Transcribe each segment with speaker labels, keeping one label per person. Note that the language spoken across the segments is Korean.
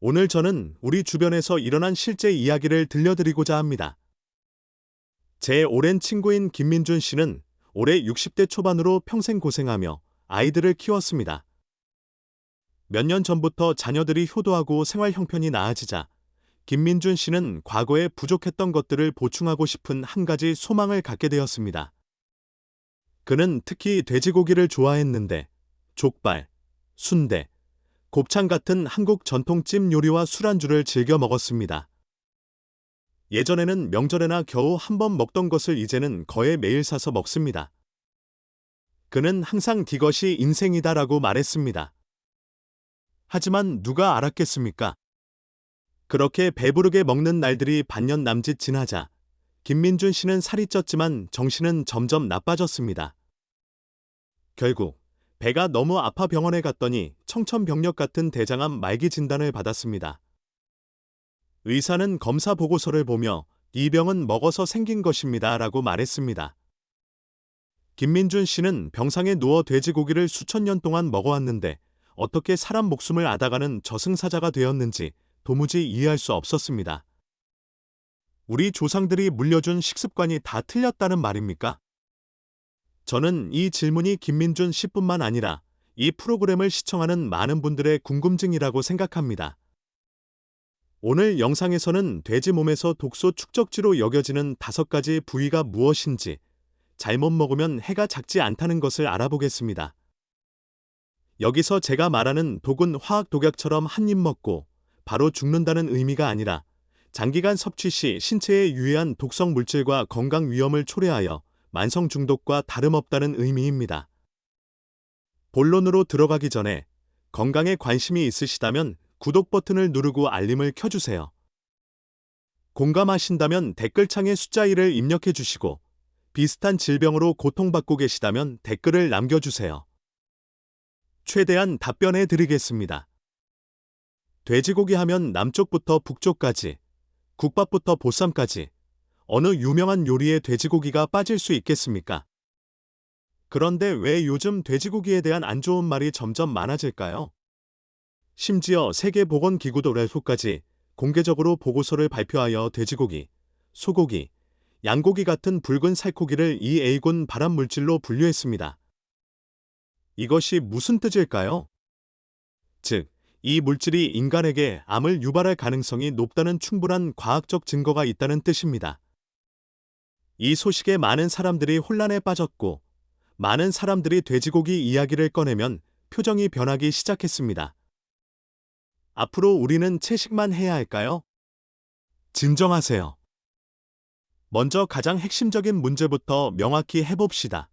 Speaker 1: 오늘 저는 우리 주변에서 일어난 실제 이야기를 들려드리고자 합니다. 제 오랜 친구인 김민준 씨는 올해 60대 초반으로 평생 고생하며 아이들을 키웠습니다. 몇 년 전부터 자녀들이 효도하고 생활 형편이 나아지자 김민준 씨는 과거에 부족했던 것들을 보충하고 싶은 한 가지 소망을 갖게 되었습니다. 그는 특히 돼지고기를 좋아했는데 족발, 순대, 곱창 같은 한국 전통찜 요리와 술안주를 즐겨 먹었습니다. 예전에는 명절에나 겨우 한 번 먹던 것을 이제는 거의 매일 사서 먹습니다. 그는 항상 이것이 인생이다라고 말했습니다. 하지만 누가 알았겠습니까? 그렇게 배부르게 먹는 날들이 반년 남짓 지나자 김민준 씨는 살이 쪘지만 정신은 점점 나빠졌습니다. 결국 배가 너무 아파 병원에 갔더니 청천벽력 같은 대장암 말기 진단을 받았습니다. 의사는 검사 보고서를 보며 이 병은 먹어서 생긴 것입니다. 라고 말했습니다. 김민준 씨는 병상에 누워 돼지고기를 수천 년 동안 먹어왔는데 어떻게 사람 목숨을 앗아가는 저승사자가 되었는지 도무지 이해할 수 없었습니다. 우리 조상들이 물려준 식습관이 다 틀렸다는 말입니까? 저는 이 질문이 김민준 씨뿐만 아니라 이 프로그램을 시청하는 많은 분들의 궁금증이라고 생각합니다. 오늘 영상에서는 돼지 몸에서 독소 축적지로 여겨지는 다섯 가지 부위가 무엇인지, 잘못 먹으면 해가 작지 않다는 것을 알아보겠습니다. 여기서 제가 말하는 독은 화학 독약처럼 한 입 먹고 바로 죽는다는 의미가 아니라 장기간 섭취 시 신체에 유해한 독성 물질과 건강 위험을 초래하여 만성 중독과 다름없다는 의미입니다. 본론으로 들어가기 전에 건강에 관심이 있으시다면 구독 버튼을 누르고 알림을 켜주세요. 공감하신다면 댓글창에 숫자 1을 입력해 주시고 비슷한 질병으로 고통받고 계시다면 댓글을 남겨주세요. 최대한 답변해 드리겠습니다. 돼지고기 하면 남쪽부터 북쪽까지, 국밥부터 보쌈까지 어느 유명한 요리에 돼지고기가 빠질 수 있겠습니까? 그런데 왜 요즘 돼지고기에 대한 안 좋은 말이 점점 많아질까요? 심지어 세계보건기구도 레소까지 공개적으로 보고서를 발표하여 돼지고기, 소고기, 양고기 같은 붉은 살코기를 이 A군 발암물질로 분류했습니다. 이것이 무슨 뜻일까요? 즉, 이 물질이 인간에게 암을 유발할 가능성이 높다는 충분한 과학적 증거가 있다는 뜻입니다. 이 소식에 많은 사람들이 혼란에 빠졌고, 많은 사람들이 돼지고기 이야기를 꺼내면 표정이 변하기 시작했습니다. 앞으로 우리는 채식만 해야 할까요? 진정하세요. 먼저 가장 핵심적인 문제부터 명확히 해봅시다.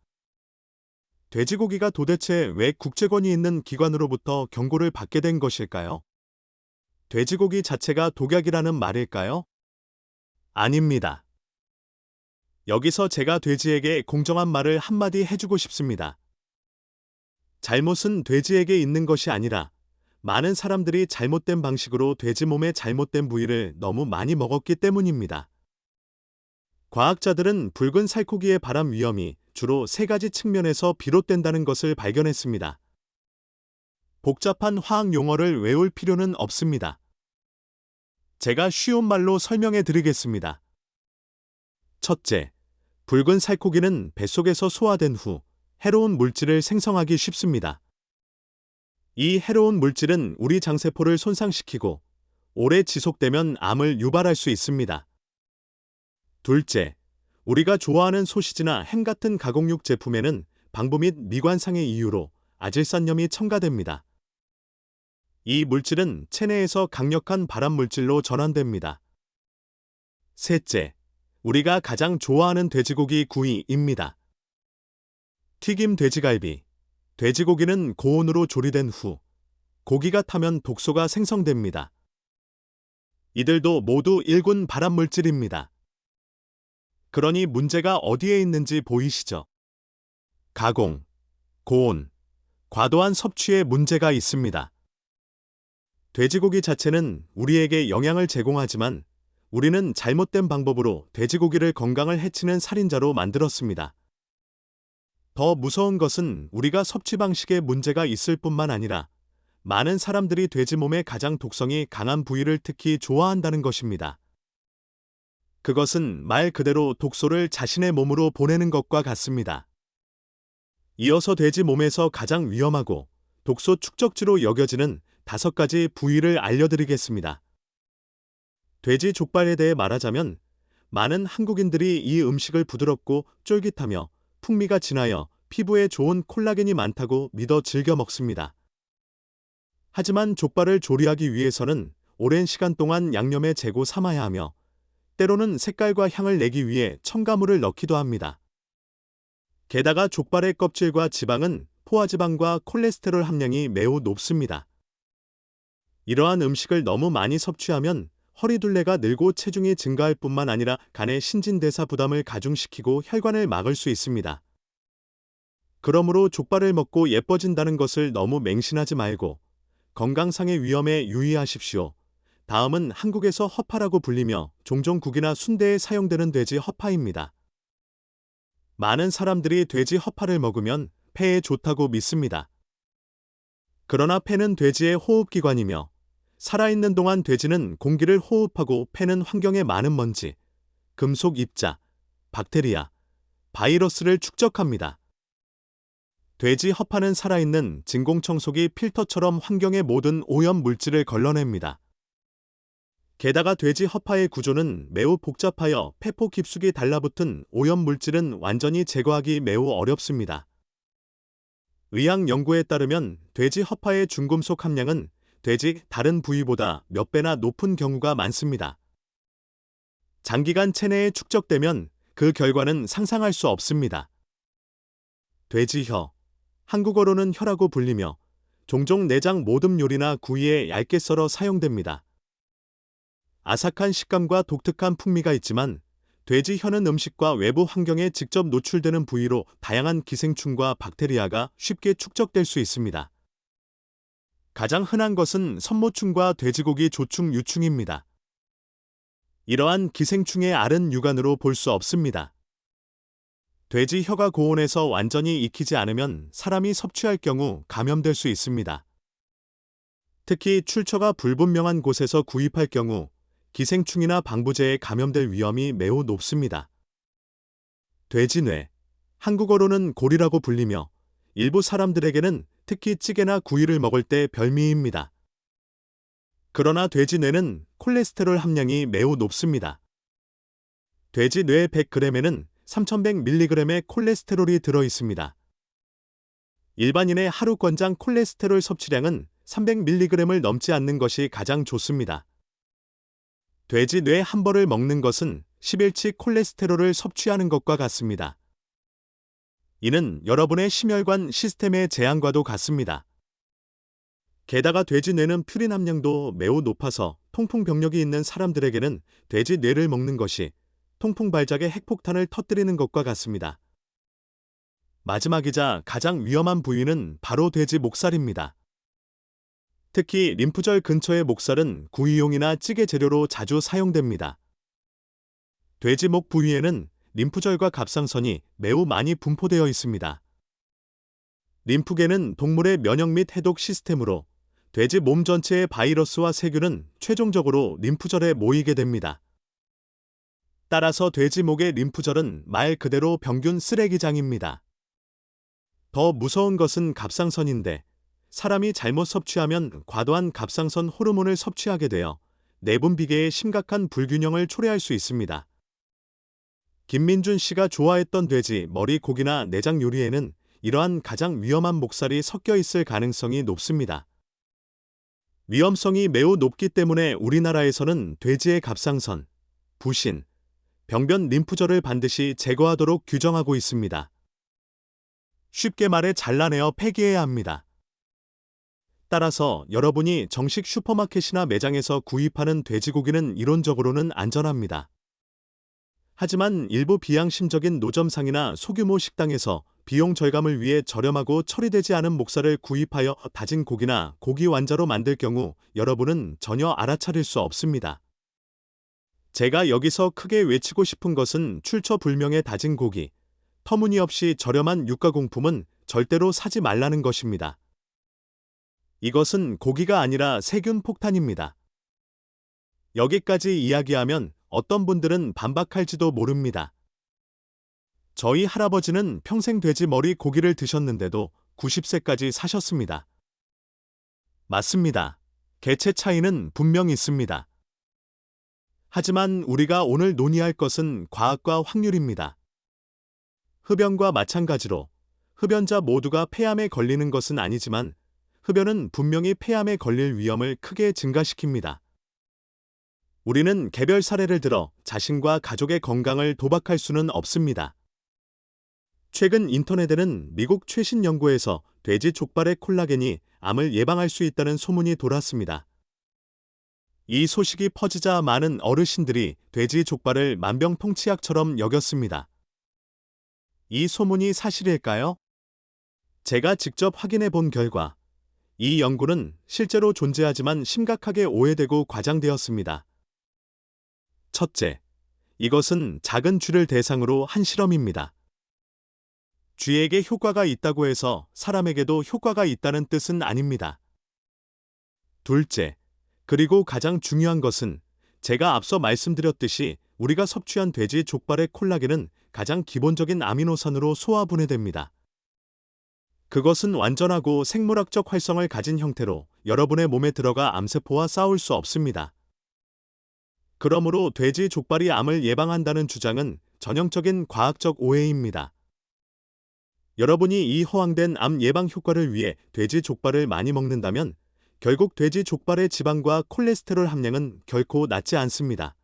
Speaker 1: 돼지고기가 도대체 왜 국제권이 있는 기관으로부터 경고를 받게 된 것일까요? 돼지고기 자체가 독약이라는 말일까요? 아닙니다. 여기서 제가 돼지에게 공정한 말을 한마디 해주고 싶습니다. 잘못은 돼지에게 있는 것이 아니라 많은 사람들이 잘못된 방식으로 돼지 몸의 잘못된 부위를 너무 많이 먹었기 때문입니다. 과학자들은 붉은 살코기의 발암 위험이 주로 세 가지 측면에서 비롯된다는 것을 발견했습니다. 복잡한 화학 용어를 외울 필요는 없습니다. 제가 쉬운 말로 설명해 드리겠습니다. 첫째, 붉은 살코기는 뱃속에서 소화된 후 해로운 물질을 생성하기 쉽습니다. 이 해로운 물질은 우리 장세포를 손상시키고 오래 지속되면 암을 유발할 수 있습니다. 둘째, 우리가 좋아하는 소시지나 햄 같은 가공육 제품에는 방부 및 미관상의 이유로 아질산염이 첨가됩니다. 이 물질은 체내에서 강력한 발암 물질로 전환됩니다. 셋째, 우리가 가장 좋아하는 돼지고기 구이입니다. 튀김 돼지갈비, 돼지고기는 고온으로 조리된 후 고기가 타면 독소가 생성됩니다. 이들도 모두 1군 발암물질입니다. 그러니 문제가 어디에 있는지 보이시죠? 가공, 고온, 과도한 섭취에 문제가 있습니다. 돼지고기 자체는 우리에게 영양을 제공하지만 우리는 잘못된 방법으로 돼지고기를 건강을 해치는 살인자로 만들었습니다. 더 무서운 것은 우리가 섭취 방식에 문제가 있을 뿐만 아니라 많은 사람들이 돼지 몸의 가장 독성이 강한 부위를 특히 좋아한다는 것입니다. 그것은 말 그대로 독소를 자신의 몸으로 보내는 것과 같습니다. 이어서 돼지 몸에서 가장 위험하고 독소 축적지로 여겨지는 다섯 가지 부위를 알려드리겠습니다. 돼지 족발에 대해 말하자면 많은 한국인들이 이 음식을 부드럽고 쫄깃하며 풍미가 진하여 피부에 좋은 콜라겐이 많다고 믿어 즐겨 먹습니다. 하지만 족발을 조리하기 위해서는 오랜 시간 동안 양념에 재고 삶아야 하며 때로는 색깔과 향을 내기 위해 첨가물을 넣기도 합니다. 게다가 족발의 껍질과 지방은 포화지방과 콜레스테롤 함량이 매우 높습니다. 이러한 음식을 너무 많이 섭취하면 허리둘레가 늘고 체중이 증가할 뿐만 아니라 간의 신진대사 부담을 가중시키고 혈관을 막을 수 있습니다. 그러므로 족발을 먹고 예뻐진다는 것을 너무 맹신하지 말고 건강상의 위험에 유의하십시오. 다음은 한국에서 허파라고 불리며 종종 국이나 순대에 사용되는 돼지 허파입니다. 많은 사람들이 돼지 허파를 먹으면 폐에 좋다고 믿습니다. 그러나 폐는 돼지의 호흡기관이며 살아있는 동안 돼지는 공기를 호흡하고 폐는 환경에 많은 먼지, 금속 입자, 박테리아, 바이러스를 축적합니다. 돼지 허파는 살아있는 진공청소기 필터처럼 환경의 모든 오염 물질을 걸러냅니다. 게다가 돼지 허파의 구조는 매우 복잡하여 폐포 깊숙이 달라붙은 오염 물질은 완전히 제거하기 매우 어렵습니다. 의학 연구에 따르면 돼지 허파의 중금속 함량은 돼지 다른 부위보다 몇 배나 높은 경우가 많습니다. 장기간 체내에 축적되면 그 결과는 상상할 수 없습니다. 돼지혀, 한국어로는 혀라고 불리며 종종 내장 모듬 요리나 구이에 얇게 썰어 사용됩니다. 아삭한 식감과 독특한 풍미가 있지만 돼지 혀는 음식과 외부 환경에 직접 노출되는 부위로 다양한 기생충과 박테리아가 쉽게 축적될 수 있습니다. 가장 흔한 것은 선모충과 돼지고기 조충 유충입니다. 이러한 기생충의 알은 육안으로 볼 수 없습니다. 돼지 혀가 고온에서 완전히 익히지 않으면 사람이 섭취할 경우 감염될 수 있습니다. 특히 출처가 불분명한 곳에서 구입할 경우 기생충이나 방부제에 감염될 위험이 매우 높습니다. 돼지뇌, 한국어로는 골이라고 불리며 일부 사람들에게는 특히 찌개나 구이를 먹을 때 별미입니다. 그러나 돼지 뇌는 콜레스테롤 함량이 매우 높습니다. 돼지 뇌 100g에는 3100mg의 콜레스테롤이 들어 있습니다. 일반인의 하루 권장 콜레스테롤 섭취량은 300mg을 넘지 않는 것이 가장 좋습니다. 돼지 뇌 한 벌을 먹는 것은 10일치 콜레스테롤을 섭취하는 것과 같습니다. 이는 여러분의 심혈관 시스템의 제한과도 같습니다. 게다가 돼지 뇌는 퓨린 함량도 매우 높아서 통풍 병력이 있는 사람들에게는 돼지 뇌를 먹는 것이 통풍 발작의 핵폭탄을 터뜨리는 것과 같습니다. 마지막이자 가장 위험한 부위는 바로 돼지 목살입니다. 특히 림프절 근처의 목살은 구이용이나 찌개 재료로 자주 사용됩니다. 돼지 목 부위에는 림프절과 갑상선이 매우 많이 분포되어 있습니다. 림프계는 동물의 면역 및 해독 시스템으로 돼지 몸 전체의 바이러스와 세균은 최종적으로 림프절에 모이게 됩니다. 따라서 돼지 목의 림프절은 말 그대로 병균 쓰레기장입니다. 더 무서운 것은 갑상선인데 사람이 잘못 섭취하면 과도한 갑상선 호르몬을 섭취하게 되어 내분 비계에 심각한 불균형을 초래할 수 있습니다. 김민준 씨가 좋아했던 돼지, 머리, 고기나 내장 요리에는 이러한 가장 위험한 목살이 섞여 있을 가능성이 높습니다. 위험성이 매우 높기 때문에 우리나라에서는 돼지의 갑상선, 부신, 병변 림프절을 반드시 제거하도록 규정하고 있습니다. 쉽게 말해 잘라내어 폐기해야 합니다. 따라서 여러분이 정식 슈퍼마켓이나 매장에서 구입하는 돼지고기는 이론적으로는 안전합니다. 하지만 일부 비양심적인 노점상이나 소규모 식당에서 비용 절감을 위해 저렴하고 처리되지 않은 목살을 구입하여 다진 고기나 고기 완자로 만들 경우 여러분은 전혀 알아차릴 수 없습니다. 제가 여기서 크게 외치고 싶은 것은 출처 불명의 다진 고기, 터무니없이 저렴한 유가공품은 절대로 사지 말라는 것입니다. 이것은 고기가 아니라 세균 폭탄입니다. 여기까지 이야기하면 어떤 분들은 반박할지도 모릅니다. 저희 할아버지는 평생 돼지 머리 고기를 드셨는데도 90세까지 사셨습니다. 맞습니다. 개체 차이는 분명 있습니다. 하지만 우리가 오늘 논의할 것은 과학과 확률입니다. 흡연과 마찬가지로 흡연자 모두가 폐암에 걸리는 것은 아니지만 흡연은 분명히 폐암에 걸릴 위험을 크게 증가시킵니다. 우리는 개별 사례를 들어 자신과 가족의 건강을 도박할 수는 없습니다. 최근 인터넷에는 미국 최신 연구에서 돼지 족발의 콜라겐이 암을 예방할 수 있다는 소문이 돌았습니다. 이 소식이 퍼지자 많은 어르신들이 돼지 족발을 만병통치약처럼 여겼습니다. 이 소문이 사실일까요? 제가 직접 확인해 본 결과 이 연구는 실제로 존재하지만 심각하게 오해되고 과장되었습니다. 첫째, 이것은 작은 쥐를 대상으로 한 실험입니다. 쥐에게 효과가 있다고 해서 사람에게도 효과가 있다는 뜻은 아닙니다. 둘째, 그리고 가장 중요한 것은 제가 앞서 말씀드렸듯이 우리가 섭취한 돼지 족발의 콜라겐은 가장 기본적인 아미노산으로 소화 분해됩니다. 그것은 완전하고 생물학적 활성을 가진 형태로 여러분의 몸에 들어가 암세포와 싸울 수 없습니다. 그러므로 돼지 족발이 암을 예방한다는 주장은 전형적인 과학적 오해입니다. 여러분이 이 허황된 암 예방 효과를 위해 돼지 족발을 많이 먹는다면 결국 돼지 족발의 지방과 콜레스테롤 함량은 결코 낮지 않습니다.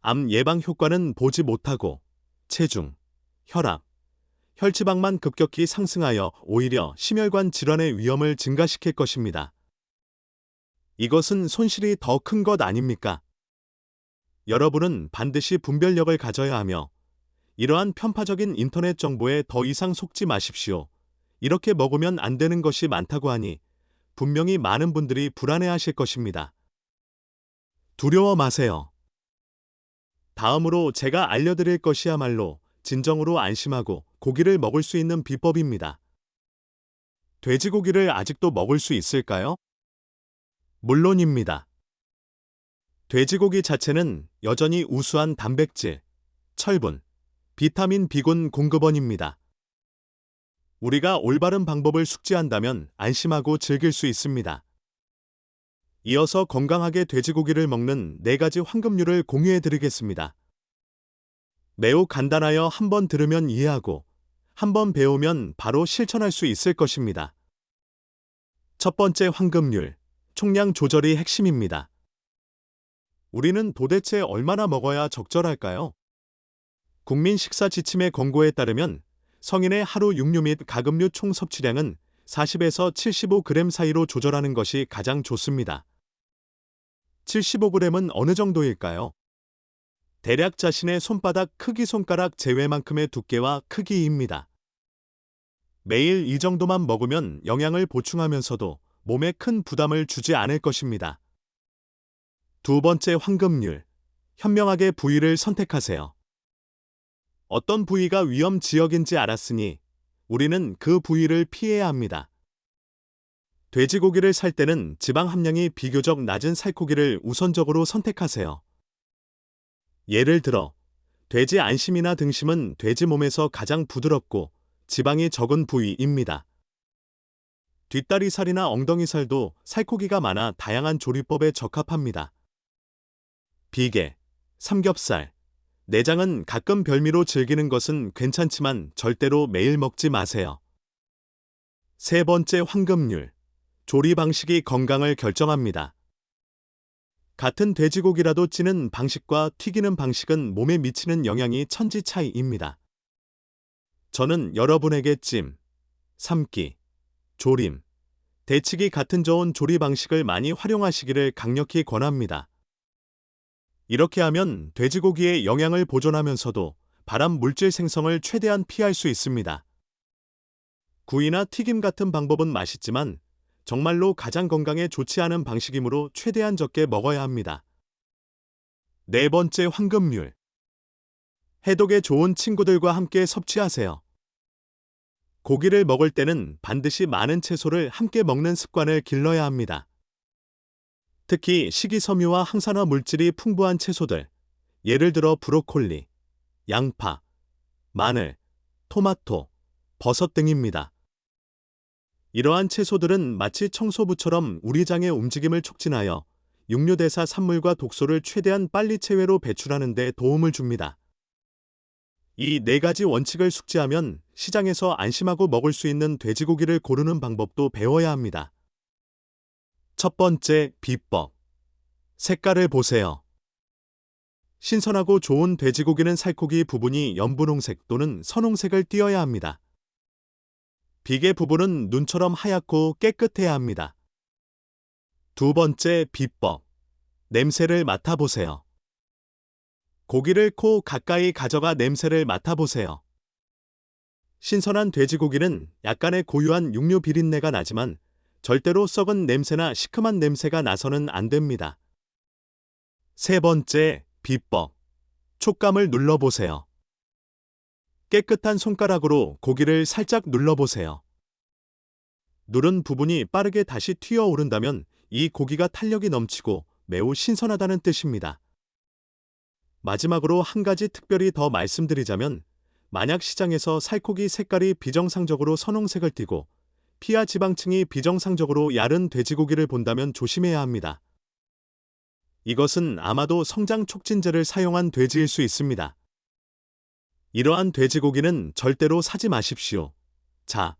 Speaker 1: 암 예방 효과는 보지 못하고 체중, 혈압, 혈지방만 급격히 상승하여 오히려 심혈관 질환의 위험을 증가시킬 것입니다. 이것은 손실이 더 큰 것 아닙니까? 여러분은 반드시 분별력을 가져야 하며 이러한 편파적인 인터넷 정보에 더 이상 속지 마십시오. 이렇게 먹으면 안 되는 것이 많다고 하니 분명히 많은 분들이 불안해하실 것입니다. 두려워 마세요. 다음으로 제가 알려드릴 것이야말로 진정으로 안심하고 고기를 먹을 수 있는 비법입니다. 돼지고기를 아직도 먹을 수 있을까요? 물론입니다. 돼지고기 자체는 여전히 우수한 단백질, 철분, 비타민 B군 공급원입니다. 우리가 올바른 방법을 숙지한다면 안심하고 즐길 수 있습니다. 이어서 건강하게 돼지고기를 먹는 네 가지 황금률을 공유해 드리겠습니다. 매우 간단하여 한번 들으면 이해하고 한번 배우면 바로 실천할 수 있을 것입니다. 첫 번째 황금률, 총량 조절이 핵심입니다. 우리는 도대체 얼마나 먹어야 적절할까요? 국민 식사 지침의 권고에 따르면 성인의 하루 육류 및 가금류 총 섭취량은 40에서 75g 사이로 조절하는 것이 가장 좋습니다. 75g은 어느 정도일까요? 대략 자신의 손바닥 크기 손가락 제외만큼의 두께와 크기입니다. 매일 이 정도만 먹으면 영양을 보충하면서도 몸에 큰 부담을 주지 않을 것입니다. 두 번째 황금률. 현명하게 부위를 선택하세요. 어떤 부위가 위험 지역인지 알았으니 우리는 그 부위를 피해야 합니다. 돼지고기를 살 때는 지방 함량이 비교적 낮은 살코기를 우선적으로 선택하세요. 예를 들어, 돼지 안심이나 등심은 돼지 몸에서 가장 부드럽고 지방이 적은 부위입니다. 뒷다리살이나 엉덩이살도 살코기가 많아 다양한 조리법에 적합합니다. 비계, 삼겹살, 내장은 가끔 별미로 즐기는 것은 괜찮지만 절대로 매일 먹지 마세요. 세 번째 황금률. 조리 방식이 건강을 결정합니다. 같은 돼지고기라도 찌는 방식과 튀기는 방식은 몸에 미치는 영향이 천지 차이입니다. 저는 여러분에게 찜, 삶기, 조림, 데치기 같은 좋은 조리 방식을 많이 활용하시기를 강력히 권합니다. 이렇게 하면 돼지고기의 영양을 보존하면서도 발암 물질 생성을 최대한 피할 수 있습니다. 구이나 튀김 같은 방법은 맛있지만 정말로 가장 건강에 좋지 않은 방식이므로 최대한 적게 먹어야 합니다. 네 번째 황금률. 해독에 좋은 친구들과 함께 섭취하세요. 고기를 먹을 때는 반드시 많은 채소를 함께 먹는 습관을 길러야 합니다. 특히 식이섬유와 항산화 물질이 풍부한 채소들, 예를 들어 브로콜리, 양파, 마늘, 토마토, 버섯 등입니다. 이러한 채소들은 마치 청소부처럼 우리 장의 움직임을 촉진하여 육류대사 산물과 독소를 최대한 빨리 체외로 배출하는 데 도움을 줍니다. 이 네 가지 원칙을 숙지하면 시장에서 안심하고 먹을 수 있는 돼지고기를 고르는 방법도 배워야 합니다. 첫 번째 비법. 색깔을 보세요. 신선하고 좋은 돼지고기는 살코기 부분이 연분홍색 또는 선홍색을 띠어야 합니다. 비계 부분은 눈처럼 하얗고 깨끗해야 합니다. 두 번째 비법. 냄새를 맡아보세요. 고기를 코 가까이 가져가 냄새를 맡아보세요. 신선한 돼지고기는 약간의 고유한 육류 비린내가 나지만 절대로 썩은 냄새나 시큼한 냄새가 나서는 안 됩니다. 세 번째 비법. 촉감을 눌러보세요. 깨끗한 손가락으로 고기를 살짝 눌러보세요. 누른 부분이 빠르게 다시 튀어 오른다면 이 고기가 탄력이 넘치고 매우 신선하다는 뜻입니다. 마지막으로 한 가지 특별히 더 말씀드리자면 만약 시장에서 살코기 색깔이 비정상적으로 선홍색을 띠고 피하 지방층이 비정상적으로 야른 돼지고기를 본다면 조심해야 합니다. 이것은 아마도 성장 촉진제를 사용한 돼지일 수 있습니다. 이러한 돼지고기는 절대로 사지 마십시오. 자,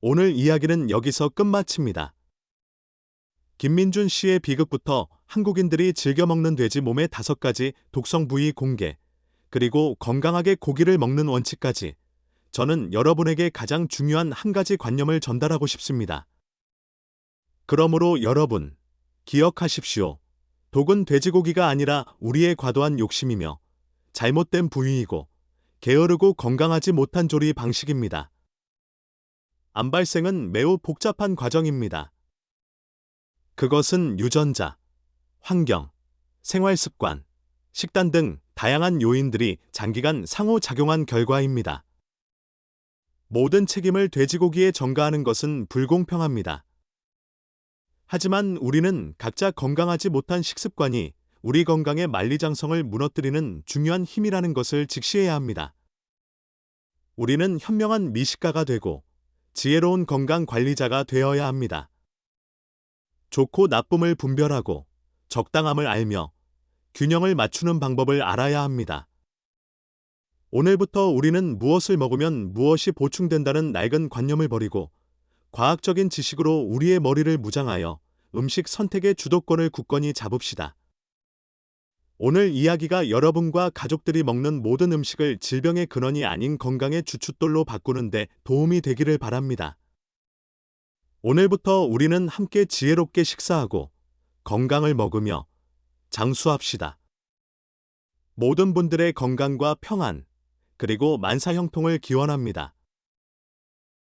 Speaker 1: 오늘 이야기는 여기서 끝마칩니다. 김민준 씨의 비극부터 한국인들이 즐겨 먹는 돼지 몸의 다섯 가지 독성 부위 공개, 그리고 건강하게 고기를 먹는 원칙까지 저는 여러분에게 가장 중요한 한 가지 관념을 전달하고 싶습니다. 그러므로 여러분, 기억하십시오. 독은 돼지고기가 아니라 우리의 과도한 욕심이며 잘못된 부위이고 게으르고 건강하지 못한 조리 방식입니다. 암 발생은 매우 복잡한 과정입니다. 그것은 유전자, 환경, 생활 습관, 식단 등 다양한 요인들이 장기간 상호작용한 결과입니다. 모든 책임을 돼지고기에 전가하는 것은 불공평합니다. 하지만 우리는 각자 건강하지 못한 식습관이 우리 건강의 만리장성을 무너뜨리는 중요한 힘이라는 것을 직시해야 합니다. 우리는 현명한 미식가가 되고 지혜로운 건강 관리자가 되어야 합니다. 좋고 나쁨을 분별하고 적당함을 알며 균형을 맞추는 방법을 알아야 합니다. 오늘부터 우리는 무엇을 먹으면 무엇이 보충된다는 낡은 관념을 버리고 과학적인 지식으로 우리의 머리를 무장하여 음식 선택의 주도권을 굳건히 잡읍시다. 오늘 이야기가 여러분과 가족들이 먹는 모든 음식을 질병의 근원이 아닌 건강의 주춧돌로 바꾸는데 도움이 되기를 바랍니다. 오늘부터 우리는 함께 지혜롭게 식사하고 건강을 먹으며 장수합시다. 모든 분들의 건강과 평안, 그리고 만사형통을 기원합니다.